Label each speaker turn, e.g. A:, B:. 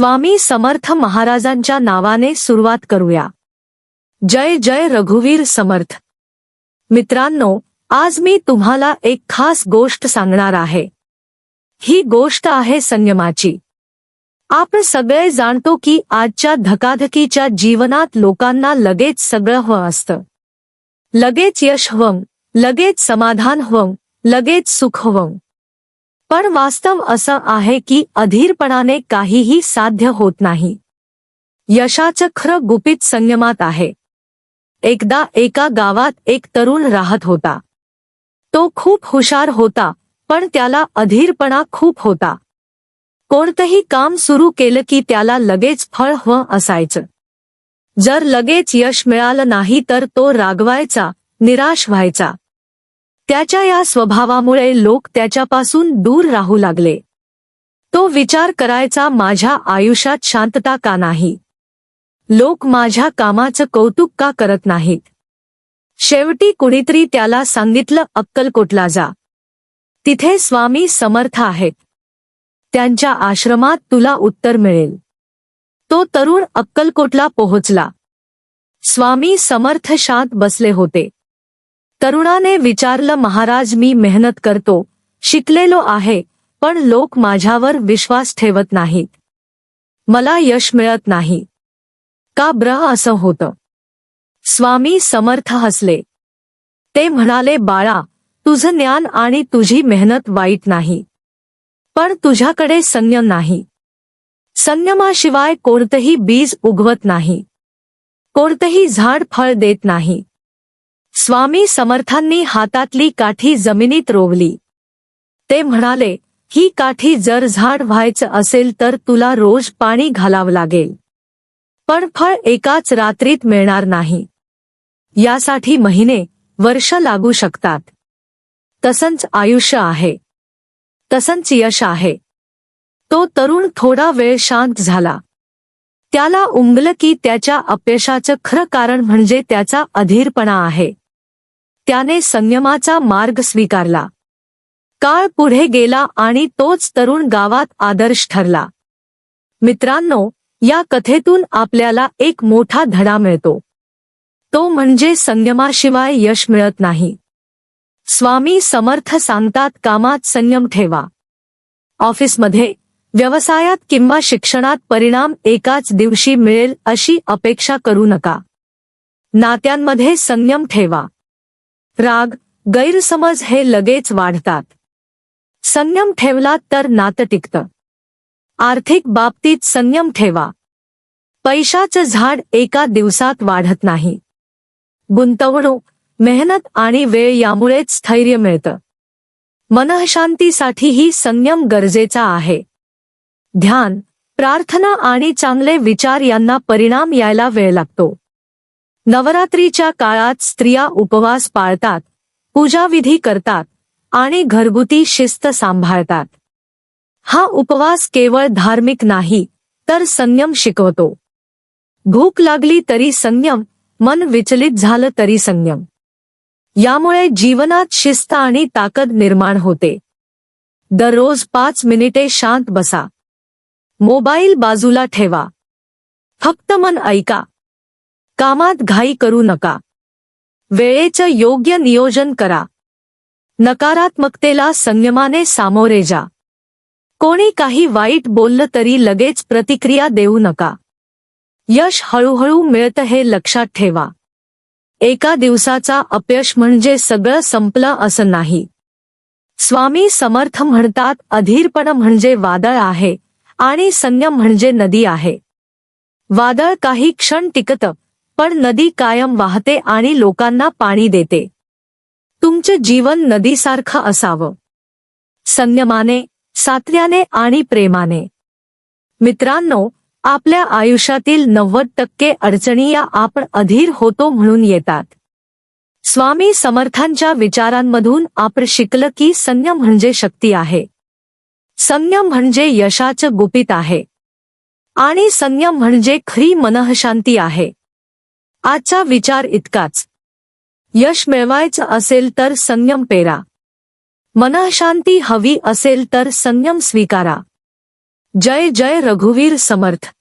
A: स्वामी समर्थ महाराजांच्या नावाने सुरुवात करूया. जय जय रघुवीर समर्थ. मित्रांनो आज मी तुम्हाला एक खास गोष्ट सांगणार आहे. ही गोष्ट आहे संयमाची. आपण सगळे जाणतो की आजच्या धकाधकीच्या जीवनात लोकांना लगेच सगळं हवं असतं. लगेच यश हवं लगेच समाधान हवं लगेच सुख हवं पण वास्तव असं आहे की अधीरपणाने काहीही साध्य होत नाही. यशाचं खरं गुपित संयमात आहे. एकदा एका गावात एक तरुण राहत होता. तो खूप हुशार होता पण त्याला अधीरपणा खूप होता. कोणतंही काम सुरू केलं की त्याला लगेच फळ हवं असायचं. जर लगेच यश मिळालं नाही तर तो रागवायचा निराश व्हायचा. त्याच्या या स्वभावामुळे लोक त्याच्यापासून दूर राहू लागले. तो विचार करायचा माझ्या आयुष्यात शांतता का नाही? लोक माझ्या कामाचं कौतुक का करत नाहीत? शेवटी कुणीतरी त्याला सांगितलं अक्कलकोटला जा. तिथे स्वामी समर्थ आहेत. त्यांच्या आश्रमात तुला उत्तर मिळेल. तो तरुण अक्कलकोटला पोहोचला. स्वामी समर्थ शांत बसले होते. तरुणाने विचारलं महाराज मी मेहनत करतो शिकलेलो आहे पण लोक माझ्यावर विश्वास ठेवत नाहीत. मला यश मिळत नाही. का ब्र असं होतं? स्वामी समर्थ हसले. ते म्हणाले बाळा तुझं ज्ञान आणि तुझी मेहनत वाईट नाही. पण तुझ्याकडे संयम नाही. संयमाशिवाय कोणतंही बीज उगवत नाही. कोणतंही झाड फळ देत नाही. स्वामी समर्थांनी हातातली काठी जमिनीत रोवली. ते म्हणाले ही काठी जर झाड व्हायचं असेल तर तुला रोज पाणी घालावं लागेल. पण फळ एकाच रात्रीत मिळणार नाही. यासाठी महिने वर्ष लागू शकतात. तसंच आयुष्य आहे. तसंच यश आहे. तो तरुण थोडा वेळ शांत झाला. त्याला उमगलं की त्याच्या अपयशाचं खरं कारण म्हणजे त्याचा अधीरपणा आहे. त्याने संयमाचा मार्ग स्वीकारला. काळ पुढे गेला आणि तोच तरुण गावात आदर्श ठरला. मित्रांनो या कथेतून आपल्याला एक मोठा धडा मिळतो. तो म्हणजे संयमाशिवाय यश मिळत नाही. स्वामी समर्थ सांगतात कामात संयम ठेवा. ऑफिसमध्ये व्यवसायात किंवा शिक्षणात परिणाम एकाच दिवशी मिळेल अशी अपेक्षा करू नका. नात्यांमध्ये संयम ठेवा. राग गैरसमज हे लगेच वाढतात. संयम ठेवला तर नातं टिकतं. आर्थिक बाबतीत संयम ठेवा. पैशाचं झाड एका दिवसात वाढत नाही. गुंतवणूक मेहनत आणि वेळ यामुळेच स्थैर्य मिळतं. मनःशांतीसाठीही संयम गरजेचा आहे. ध्यान प्रार्थना आणि चांगले विचार यांना परिणाम यायला वेळ लागतो. नवरात्रीच्या काळात स्त्रिया उपवास पाळतात पूजाविधी करतात आणि घरगुती शिस्त सांभाळतात. हा उपवास केवळ धार्मिक नाही तर संयम शिकवतो. भूक लागली तरी संयम मन विचलित झालं तरी संयम. यामुळे जीवनात शिस्त आणि ताकद निर्माण होते. दररोज पाच मिनिटे शांत बसा. मोबाईल बाजूला ठेवा. फक्त मन ऐका. कामात घाई करू नका. वेळेचं योग्य नियोजन करा. नकारात्मकतेला संयमाने सामोरे जा. कोणी काही वाईट बोललं तरी लगेच प्रतिक्रिया देऊ नका. यश हळूहळू मिळतं हे लक्षात ठेवा. एका दिवसाचा अपयश म्हणजे सगळं संपलं असं नाही. स्वामी समर्थ म्हणतात अधीरपण म्हणजे वादळ आहे आणि संयम म्हणजे नदी आहे. वादळ काही क्षण टिकतं पण नदी कायम वाहते आणि लोकांना पाणी देते. तुमचं जीवन नदीसारखं असावं. संयमाने सात्र्याने आणि प्रेमाने. मित्रांनो आपल्या आयुष्यातील नव्वद टक्के अडचणी या आपण अधीर होतो म्हणून येतात. स्वामी समर्थांच्या विचारांमधून आपण शिकलं की संयम म्हणजे शक्ती आहे. संयम म्हणजे यशाचं गुपित आहे. आणि संयम म्हणजे खरी मनःशांती आहे. आजचा विचार इतकाच. यश मिळवायचं असेल तर संयम पेरा. मनःशांती हवी असेल तर संयम स्वीकारा. जय जय रघुवीर समर्थ.